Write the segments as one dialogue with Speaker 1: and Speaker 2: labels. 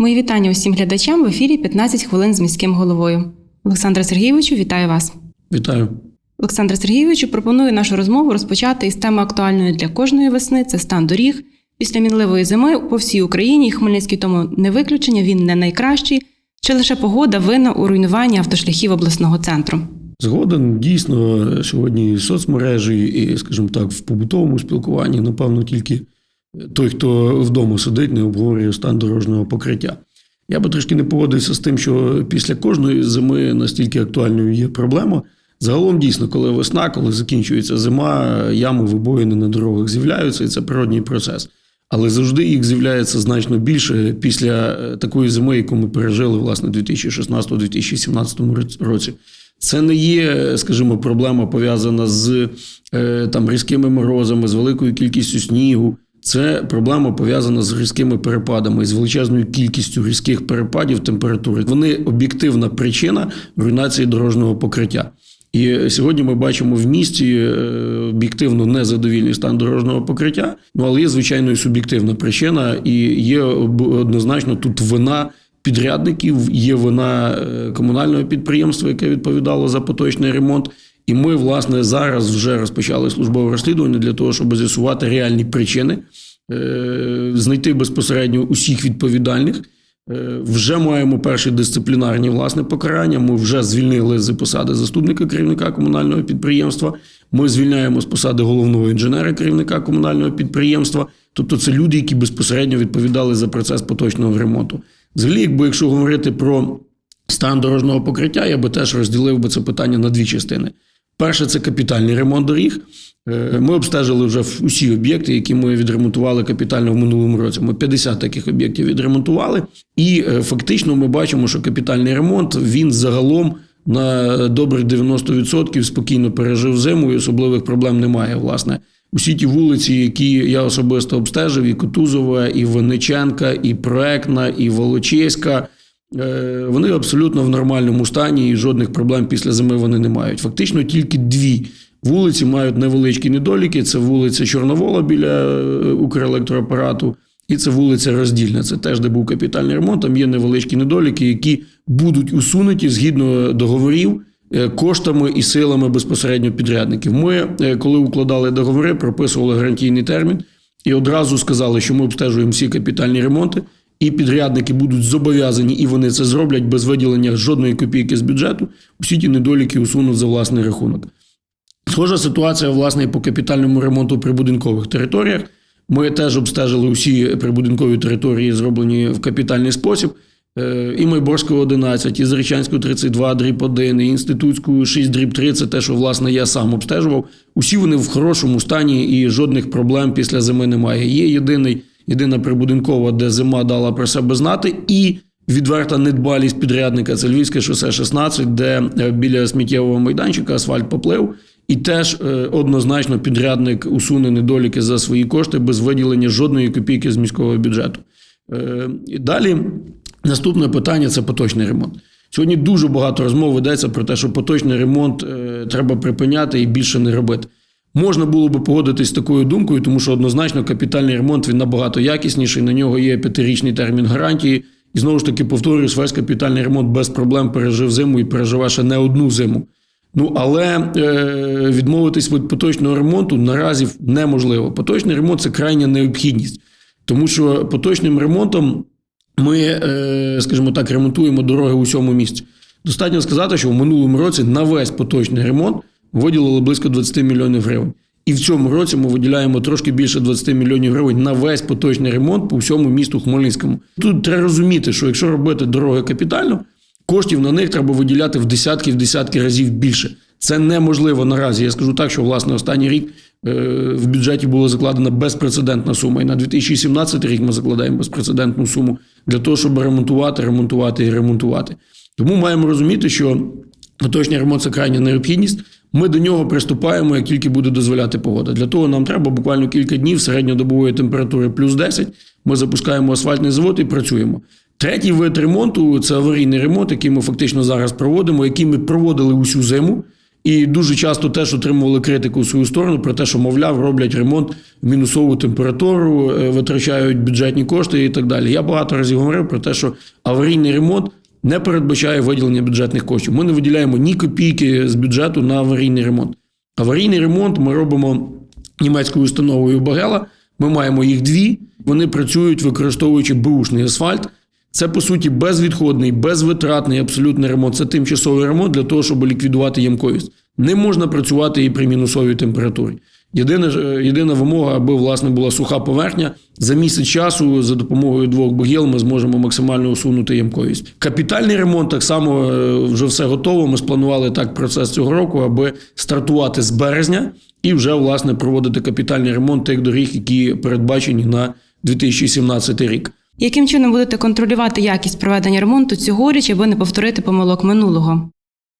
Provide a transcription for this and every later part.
Speaker 1: Мої вітання усім глядачам в ефірі 15 хвилин з міським головою. Олександра Сергійовичу, вітаю вас.
Speaker 2: Вітаю.
Speaker 1: Олександра Сергійовичу пропоную нашу розмову розпочати із теми актуальної для кожної весни це стан доріг. Після мінливої зими по всій Україні і Хмельницький тому не виключення, він не найкращий. Чи лише погода винна у руйнуванні автошляхів обласного центру?
Speaker 2: Згоден дійсно сьогодні соцмережі, і, скажімо так, в побутовому спілкуванні, напевно, тільки той, хто вдома сидить, не обговорює стан дорожнього покриття. Я би трошки не погодився з тим, що після кожної зими настільки актуальною є проблема. Загалом дійсно, коли весна, коли закінчується зима, ями вибоїни на дорогах з'являються, і це природній процес. Але завжди їх з'являється значно більше після е, такої зими, яку ми пережили власне у 2016-2017 році. Це не є, скажімо, проблема пов'язана з е, там різкими морозами, з великою кількістю снігу. Це проблема пов'язана з різкими перепадами, з величезною кількістю різких перепадів температури. Вони об'єктивна причина руйнації дорожнього покриття. І сьогодні ми бачимо в місті е, об'єктивно незадовільний стан дорожнього покриття. Ну але є звичайно і суб'єктивна причина, і є однозначно тут вина підрядників, є вина е, комунального підприємства, яке відповідало за поточний ремонт. І ми, власне, зараз вже розпочали службове розслідування для того, щоб з'ясувати реальні причини, е, знайти безпосередньо усіх відповідальних. Е, Вже маємо перші дисциплінарні власне покарання. Ми вже звільнили з посади заступника керівника комунального підприємства. Ми звільняємо з посади головного інженера керівника комунального підприємства. Тобто, це люди, які безпосередньо відповідали за процес поточного ремонту. Взагалі, якби якщо говорити про стан дорожнього покриття, я би теж розділив би це питання на дві частини. Перше, це капітальний ремонт доріг. Е, Ми обстежили вже усі об'єкти, які ми відремонтували капітально в минулому році. Ми 50 таких об'єктів відремонтували, і е, фактично ми бачимо, що капітальний ремонт він загалом на добрих 90% спокійно пережив зиму, і особливих проблем немає. Власне, усі ті вулиці, які я особисто обстежив, і Кутузова, і Винниченка, і Проектна, і Волочиська. Е, Вони абсолютно в нормальному стані і жодних проблем після зими вони не мають. Фактично тільки дві вулиці мають невеличкі недоліки. Це вулиця Чорновола біля е, Укрелектроапарату, і це вулиця Роздільна. Це теж де був капітальний ремонт. Там є невеличкі недоліки, які будуть усунуті згідно договорів. е, Коштами і силами безпосередньо підрядників. Ми, коли укладали договори, прописували гарантійний термін і одразу сказали, що ми обстежуємо всі капітальні ремонти, і підрядники будуть зобов'язані, і вони це зроблять без виділення жодної копійки з бюджету. Усі ті недоліки усунуть за власний рахунок. Схожа ситуація, власне, і по капітальному ремонту прибудинкових територіях. Ми теж обстежили усі прибудинкові території, зроблені в капітальний спосіб. Е, І Майборського 11, і Зарічанського 32, дріб 1, і Інститутську 6, дріб 3, це те, що, власне, я сам обстежував. Усі вони в хорошому стані і жодних проблем після зими немає. Є єдиний, єдина прибудинкова, де зима дала про себе знати, і відверта недбалість підрядника це Львівське шосе 16, де е, біля сміттєвого майданчика асфальт поплив. І теж е, однозначно підрядник усуне недоліки за свої кошти без виділення жодної копійки з міського бюджету. Е, і Далі наступне питання це поточний ремонт. Сьогодні дуже багато розмов ведеться про те, що поточний ремонт треба припиняти і більше не робити. Можна було би погодитись з такою думкою, тому що однозначно капітальний ремонт він набагато якісніший. На нього є п'ятирічний термін гарантії. І знову ж таки повторюю, весь капітальний ремонт без проблем пережив зиму і переживе ще не одну зиму. Ну але е, відмовитись від поточного ремонту наразі неможливо. Поточний ремонт це крайня необхідність, тому що поточним ремонтом ми, е, скажімо так, ремонтуємо дороги у всьому місці. Достатньо сказати, що в минулому році на весь поточний ремонт виділили близько 20 мільйонів гривень. І в цьому році ми виділяємо трошки більше 20 мільйонів гривень на весь поточний ремонт по всьому місту Хмельницькому. Тут треба розуміти, що якщо робити дороги капітально, коштів на них треба виділяти в десятки в десятки разів більше. Це неможливо наразі. Я скажу так, що власне останній рік е, в бюджеті була закладена безпрецедентна сума. І на 2017 рік ми закладаємо безпрецедентну суму для того, щоб ремонтувати, ремонтувати і ремонтувати. Тому маємо розуміти, що поточний ремонт це крайня необхідність. Ми до нього приступаємо, як тільки буде дозволяти погода. Для того нам треба буквально кілька днів середньодобової температури плюс 10. Ми запускаємо асфальтний завод і працюємо. Третій вид ремонту це аварійний ремонт, який ми фактично зараз проводимо, який ми проводили усю зиму. І дуже часто теж отримували критику в свою сторону про те, що, мовляв, роблять ремонт в мінусову температуру, е, витрачають бюджетні кошти і так далі. Я багато разів говорив про те, що аварійний ремонт не передбачає виділення бюджетних коштів. Ми не виділяємо ні копійки з бюджету на аварійний ремонт. Аварійний ремонт ми робимо німецькою установою Багела. Ми маємо їх дві. Вони працюють, використовуючи бушний асфальт. Це по суті безвідходний, безвитратний абсолютний ремонт. Це тимчасовий ремонт для того, щоб ліквідувати ямковість. Не можна працювати і при мінусовій температурі. Єдина, е, єдина вимога, аби власне була суха поверхня. За місяць часу за допомогою двох багіл ми зможемо максимально усунути ямковість. Капітальний ремонт так само е, вже все готово. Ми спланували так процес цього року, аби стартувати з березня і вже власне проводити капітальний ремонт тих доріг, які передбачені на 2017 рік.
Speaker 1: Яким чином будете контролювати якість проведення ремонту цьогоріч, аби не повторити помилок минулого?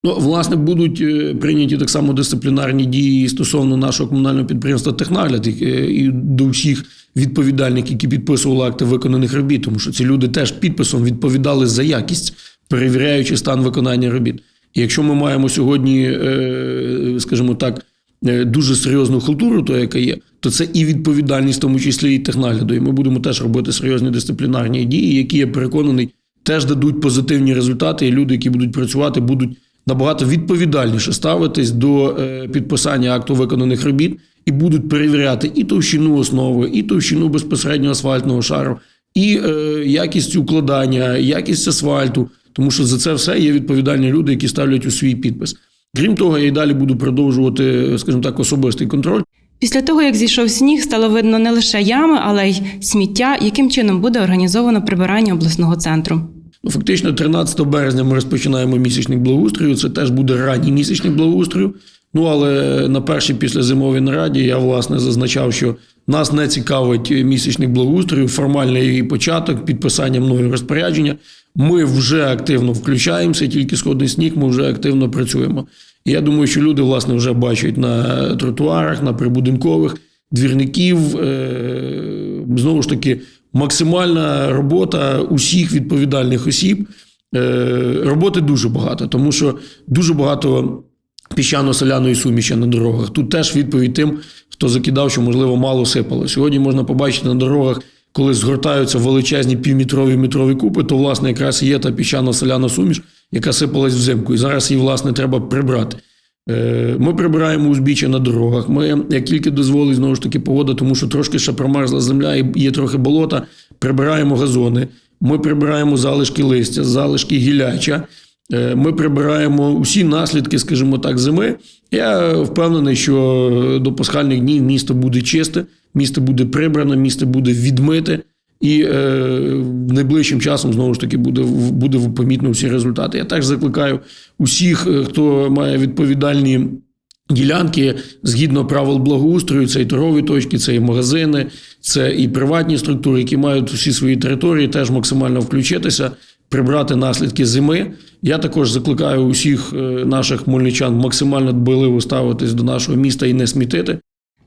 Speaker 2: Ну, власне, будуть е, прийняті так само дисциплінарні дії стосовно нашого комунального підприємства Технагляд і, е, до всіх відповідальників, які підписували акти виконаних робіт, тому що ці люди теж підписом відповідали за якість, перевіряючи стан виконання робіт. І якщо ми маємо сьогодні, е, скажімо так, дуже серйозну халтуру, то яка є, то це і відповідальність, в тому числі і технагляду. І ми будемо теж робити серйозні дисциплінарні дії, які я переконаний, теж дадуть позитивні результати, і люди, які будуть працювати, будуть набагато відповідальніше ставитись до е, підписання акту виконаних робіт і будуть перевіряти і товщину основи, і товщину безпосередньо асфальтного шару, і е, якість укладання, якість асфальту, тому що за це все є відповідальні люди, які ставлять у свій підпис. Крім того, я і далі буду продовжувати, скажімо так, особистий контроль.
Speaker 1: Після того, як зійшов сніг, стало видно не лише ями, але й сміття, яким чином буде організовано прибирання обласного центру.
Speaker 2: Ну, Фактично, 13 березня ми розпочинаємо місячник благоустрою. Це теж буде ранній місячник благоустрою. Ну але на першій післязимовій нараді я власне зазначав, що нас не цікавить місячник благоустрою, формальний її початок, підписання мною розпорядження. Ми вже активно включаємося, тільки сходний сніг, ми вже активно працюємо. І я думаю, що люди власне вже бачать на тротуарах, на прибудинкових двірників. Е- знову ж таки, максимальна робота усіх відповідальних осіб. Е, роботи дуже багато, тому що дуже багато піщано-соляної суміші на дорогах. Тут теж відповідь тим, хто закидав, що можливо мало сипало. Сьогодні можна побачити на дорогах, коли згортаються величезні півметрові метрові купи, то власне якраз є та піщано-соляна суміш, яка сипалась взимку. І зараз її власне треба прибрати. Е, Ми прибираємо узбіччя на дорогах. Ми, як тільки дозволить знову ж таки погода, тому що трошки ще промерзла земля і є трохи болота, прибираємо газони. Ми прибираємо залишки листя, залишки гіляча. Е, Ми прибираємо усі наслідки, скажімо так, зими. Я впевнений, що до пасхальних днів місто буде чисте, місто буде прибране, місто буде відмите. І е, найближчим часом знову ж таки буде буде помітно всі результати. Я теж закликаю усіх, е, хто має відповідальні ділянки згідно правил благоустрою, це і торгові точки, це і магазини, це і приватні структури, які мають усі свої території, теж максимально включитися, прибрати наслідки зими. Я також закликаю усіх е, наших хмельничан максимально дбайливо ставитись до нашого міста і не смітити.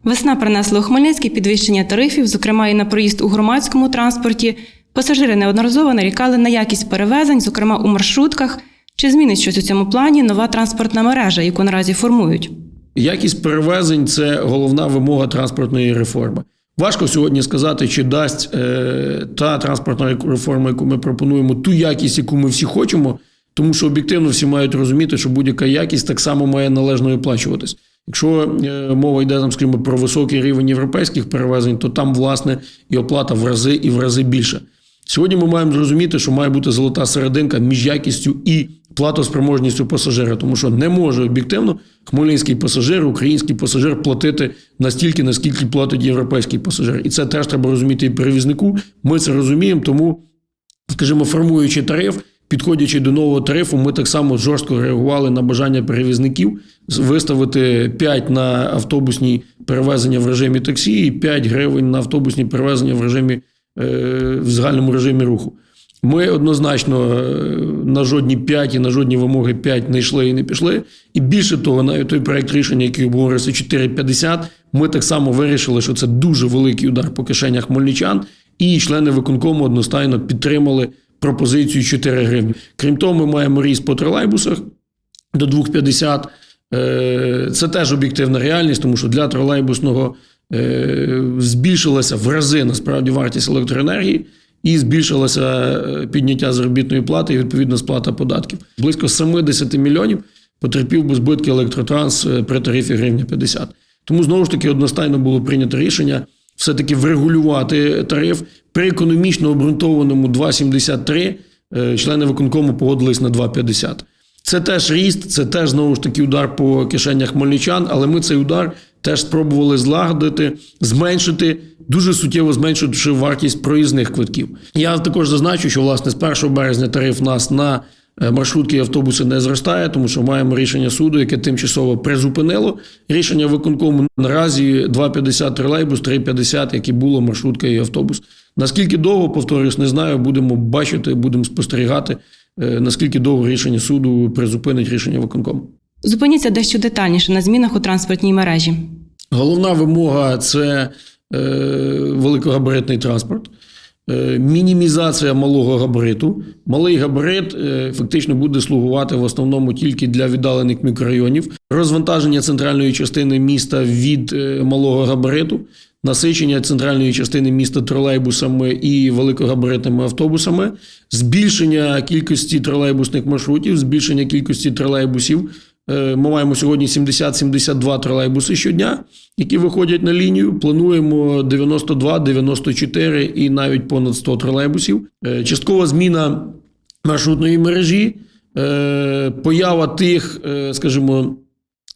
Speaker 1: Весна принесла у Хмельницький підвищення тарифів, зокрема і на проїзд у громадському транспорті. Пасажири неодноразово нарікали на якість перевезень, зокрема у маршрутках. Чи змінить щось у цьому плані нова транспортна мережа, яку наразі формують?
Speaker 2: Якість перевезень це головна вимога транспортної реформи. Важко сьогодні сказати, чи дасть е, та транспортна реформа, яку ми пропонуємо, ту якість, яку ми всі хочемо, тому що об'єктивно всі мають розуміти, що будь-яка якість так само має належно оплачуватись. Якщо е, мова йде там, скажімо, про високий рівень європейських перевезень, то там, власне, і оплата в рази і в рази більше. Сьогодні ми маємо зрозуміти, що має бути золота серединка між якістю і платоспроможністю пасажира, тому що не може об'єктивно хмельницький пасажир, український пасажир платити настільки, наскільки платить європейський пасажир. І це теж треба розуміти і перевізнику. Ми це розуміємо, тому, скажімо, формуючи тариф. Підходячи до нового тарифу, ми так само жорстко реагували на бажання перевізників виставити 5 на автобусні перевезення в режимі таксі і 5 гривень на автобусні перевезення в режимі е, в загальному режимі руху. Ми однозначно е, на жодні 5 і на жодні вимоги 5 не йшли і не пішли. І більше того, навіть той проект рішення, який обговорився 4,50, ми так само вирішили, що це дуже великий удар по кишенях хмельничан, і члени виконкому одностайно підтримали пропозицію 4 гривні. Крім того, ми маємо ріст по тролейбусах до 2,50. Е, Це теж об'єктивна реальність, тому що для тролейбусного е, збільшилася в рази насправді вартість електроенергії і збільшилося е, підняття заробітної плати і відповідно сплата податків. Близько 70 мільйонів потерпів би збитки електротранс при тарифі гривня 50. Тому знову ж таки одностайно було прийнято рішення все-таки врегулювати тариф при економічно обґрунтованому 2,73 е, члени виконкому погодились на 2,50. Це теж ріст, це теж знову ж таки удар по кишенях хмельничан, але ми цей удар теж спробували злагодити, зменшити, дуже суттєво зменшивши вартість проїзних квитків. Я також зазначу, що власне з 1 березня тариф нас на е, маршрутки і автобуси не зростає, тому що маємо рішення суду, яке тимчасово призупинило рішення виконкому. Наразі 2,50 тролейбус, 3,50, які було маршрутка і автобус. Наскільки довго, повторюсь, не знаю. Будемо бачити, будемо спостерігати, е, наскільки довго рішення суду призупинить рішення виконкому.
Speaker 1: Зупиніться дещо детальніше на змінах у транспортній мережі.
Speaker 2: Головна вимога це е, великогабаритний транспорт, мінімізація малого габариту. Малий габарит е, фактично буде слугувати в основному тільки для віддалених мікрорайонів, розвантаження центральної частини міста від е, малого габариту. Насичення центральної частини міста тролейбусами і великогабаритними автобусами, збільшення кількості тролейбусних маршрутів, збільшення кількості тролейбусів. Е, Ми маємо сьогодні 70-72 тролейбуси щодня, які виходять на лінію. Плануємо 92, 94 і навіть понад 100 тролейбусів. Е, Часткова зміна маршрутної мережі, е, поява тих, скажімо,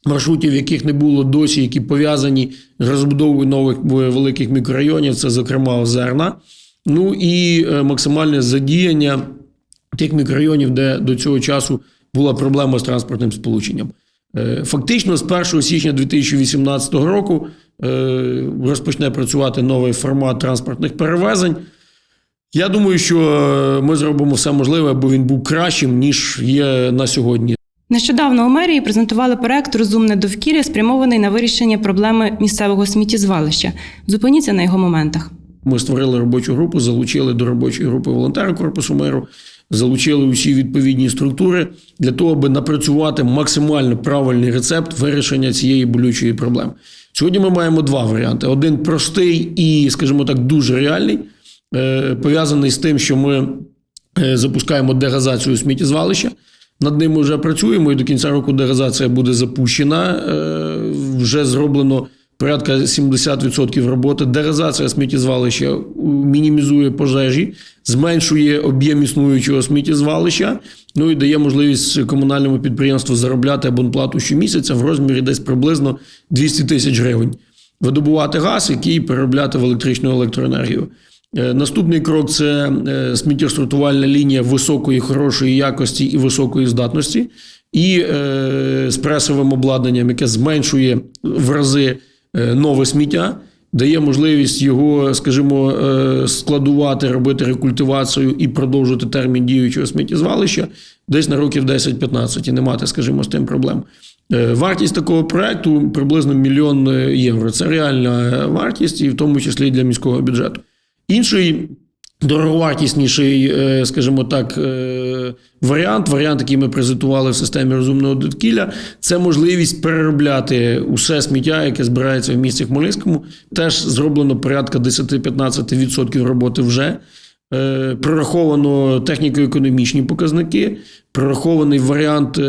Speaker 2: маршрутів, яких не було досі, які пов'язані з розбудовою нових великих мікрорайонів, це, зокрема, Озерна. Ну і максимальне задіяння тих мікрорайонів, де до цього часу була проблема з транспортним сполученням. Е, Фактично, з 1 січня 2018 року е, розпочне працювати новий формат транспортних перевезень. Я думаю, що е, ми зробимо все можливе, аби він був кращим, ніж є на сьогодні.
Speaker 1: Нещодавно у мерії презентували проект Розумне довкілля, спрямований на вирішення проблеми місцевого сміттєзвалища. Зупиніться на його моментах.
Speaker 2: Ми створили робочу групу, залучили до робочої групи волонтери корпусу миру, залучили усі відповідні структури для того, аби напрацювати максимально правильний рецепт вирішення цієї болючої проблеми. Сьогодні ми маємо два варіанти: один простий і, скажімо так, дуже реальний, е, пов'язаний з тим, що ми е, запускаємо дегазацію сміттєзвалища. Над ним ми вже працюємо, і до кінця року дегазація буде запущена. Е, Вже зроблено порядка 70% роботи. Дегазація сміттєзвалища мінімізує пожежі, зменшує об'єм існуючого сміттєзвалища, ну і дає можливість комунальному підприємству заробляти абонплату щомісяця в розмірі десь приблизно 200 тисяч гривень. Видобувати газ, який переробляти в електричну електроенергію. Е, Наступний крок це е, сміттєсортувальна лінія високої, хорошої якості і високої здатності, і е, з пресовим обладнанням, яке зменшує в рази нове сміття, дає можливість його, скажімо, е, складувати, робити рекультивацію і продовжити термін діючого сміттєзвалища десь на років 10-15 і не мати, скажімо, з тим проблем. Е, Вартість такого проекту приблизно мільйон е, євро. Це реальна вартість, і в тому числі для міського бюджету. Інший дороговартісніший, е, скажімо так, е, варіант, варіант, який ми презентували в системі розумного довкілля, це можливість переробляти усе сміття, яке збирається в місті Хмельницькому. Теж зроблено порядка 10-15% роботи вже. Е, Прораховано техніко-економічні показники, прорахований варіант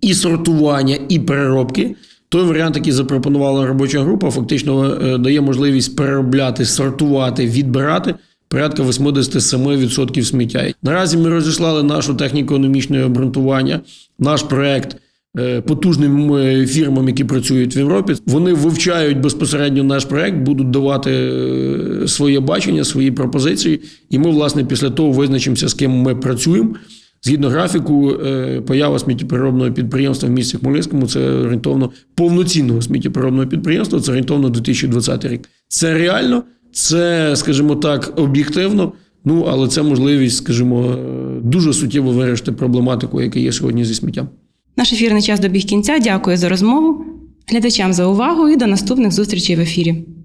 Speaker 2: і сортування, і переробки. Той варіант, який запропонувала робоча група, фактично е, дає можливість переробляти, сортувати, відбирати порядка 87% сміття. Наразі ми розіслали нашу техніко-економічне обґрунтування, наш проект е, потужним е, фірмам, які працюють в Європі. Вони вивчають безпосередньо наш проект, будуть давати своє бачення, свої пропозиції. І ми, власне, після того визначимося, з ким ми працюємо. Згідно графіку, е, поява сміттєпереробного підприємства в місті Хмельницькому це орієнтовно повноцінного сміттєпереробного підприємства. Це орієнтовно 2020 рік. Це реально, це, скажімо так, об'єктивно. Ну але це можливість, скажімо, е, дуже суттєво вирішити проблематику, яка є сьогодні зі сміттям.
Speaker 1: Наш ефірний час добіг кінця. Дякую за розмову. Глядачам за увагу і до наступних зустрічей в ефірі.